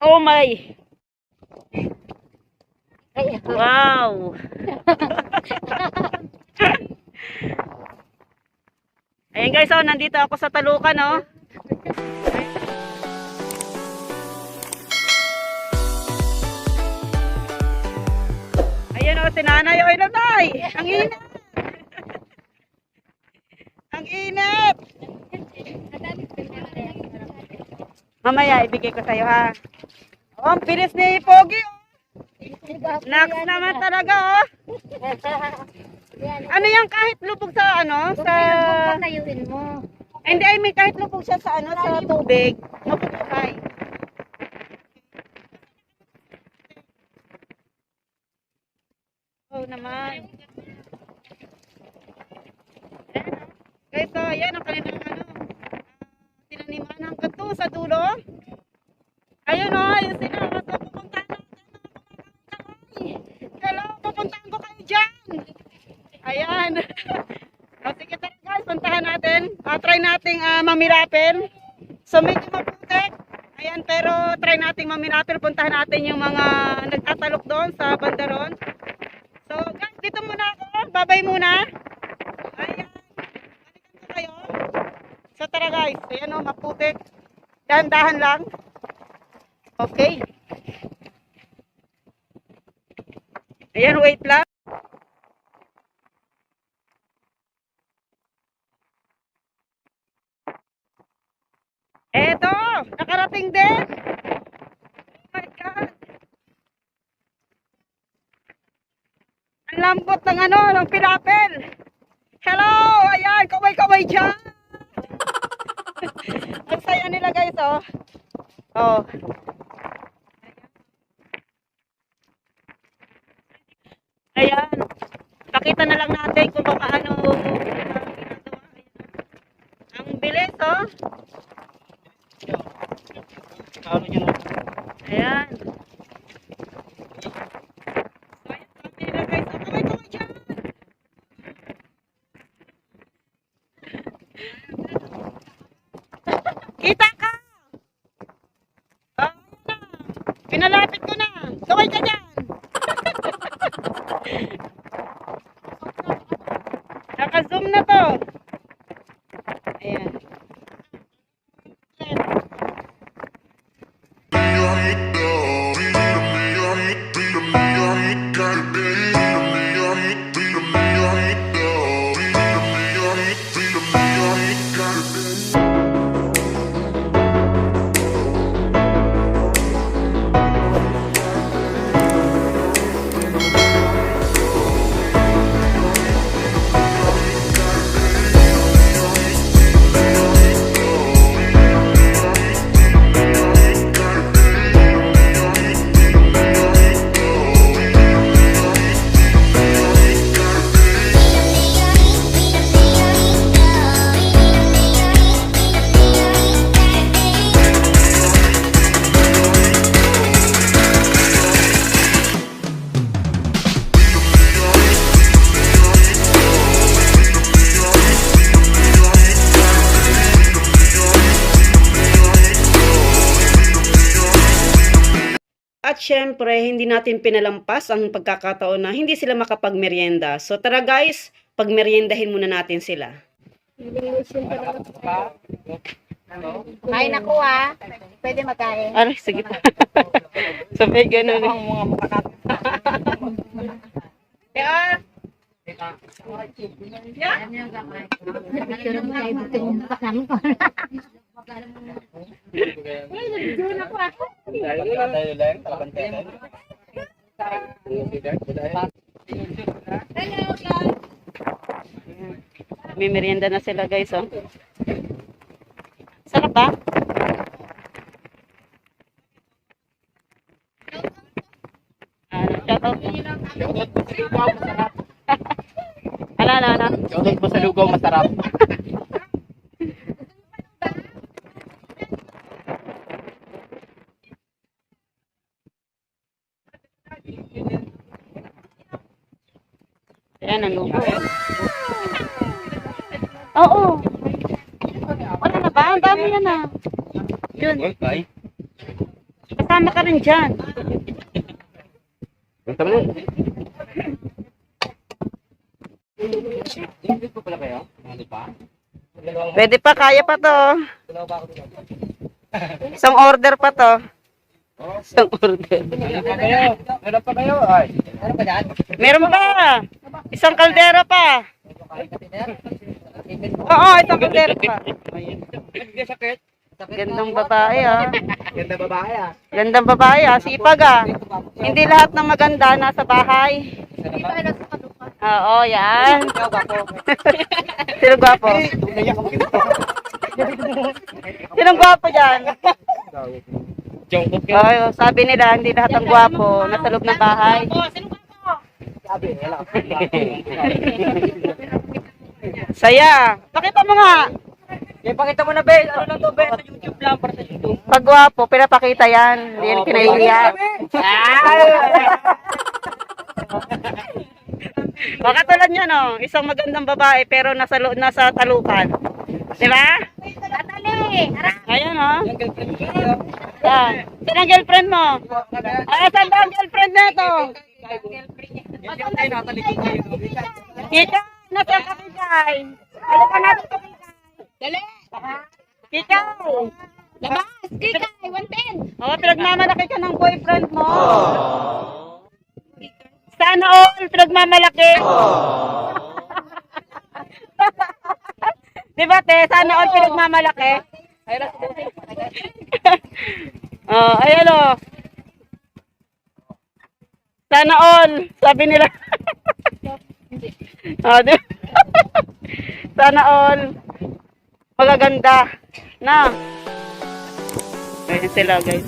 Oh my. Wow. Ayan guys, oh, nandito ako sa Talukan, oh. Ayan, oh, sinanay. Oy, nanay. Ang init. Ang init. Mamaya, ibigay ko sa'yo, ha. Oh, ang bilis ni Pogi, oh. Nax naman talaga, oh. Ano yan, kahit lubog sa, ano, sa... Mo. Hindi, I mean, kahit lubog siya sa, ano, sa tubig, mabubuhay. Oo naman. Guys, so, yan ang kanilang, ano, ah, tinaniman ng kanto sa dulo. Ayun, oh, ayun sila. So, pupuntahan natin Hello, pupuntahan ko kayo dyan. Ayan. o, sige tara guys, puntahan natin. Ah, try nating uh, mamirapel. So, medyo maputik. Ayan, pero try nating mamirapel. Puntahan natin yung mga nagtatalok doon sa bandaron. So, guys, dito muna ako. Babay muna. Ayan. Balikan ko kayo. So, tara guys. Ayan o, maputik. Dahan-dahan lang. Okay. Ayan, wait lang. Eto, nakarating din. Oh my God. Ang lambot ng ano, ng pinapel. Hello, ayan, kaway-kaway dyan. Ang saya nila guys, oh. Oh. Ayan. Pakita na lang natin kung paano uh, ginagawa. Ayan. Ang bilis, oh. Ayan. So, ayan, sabi nila guys, oh, kaway kaway dyan. Kita ka! Oh, ayan na. Pinalapit ko na. Kaway ka dyan. Naka-zoom na to. At syempre, hindi natin pinalampas ang pagkakataon na hindi sila makapagmerienda. So tara guys, pagmeryendahin muna natin sila. Kain ako ah. Pwede magkain. Aray, sige pa. Sabay ganun eh. Kaya, Picture mo tayo dito yung bukas namin ko. may merienda na sila guys, oh. Sarap ba? Ano, shout out. Ala, ala, ala. Shoutout po sa lugaw, masarap. Oo. Wala na ba? Ang dami yan ah. Yun. Sumama ka rin dyan. Punta mo na. Pwede pa, kaya pa to. Isang order pa to. Isang order. Meron pa kayo? Ay. Meron pa. Isang kaldera pa. Oo, isang kaldera pa. sakit. Gandang babae ah. Ganda babae ah. Gandang babae ah. Sipag ah. Hindi lahat ng maganda nasa bahay. Oo, yan. Sino gwapo? Sino gwapo dyan? Jungkook Ay, sabi nila, hindi lahat ng gwapo nasa loob ng bahay. Wala. Saya. Pakita mo nga. Eh, pakita mo na, Bel. Ano lang to, Bel? Sa YouTube lang, para sa YouTube. Pag gwapo, pinapakita yan. Hindi yan pinahihiya. Baka tulad niya, no? Isang magandang babae, pero nasa, lo- nasa talukan. Di ba? Ayan, oh. Yan. Sino ang girlfriend mo? Ay, saan ba ang girlfriend na ito? Kika, nasa ka, Kikay? Ano ka natin ka, Kikay? Dali! Kikay! Labas! Kika! 110! Oo, pinagmamalaki ka ng boyfriend mo. Sana all pinagmamalaki. Di ba, te? Sana all pinagmamalaki. oh, ayan o. Sana all. Sabi nila. oh, di Sana all. Magaganda. Na. Ayan sila, guys.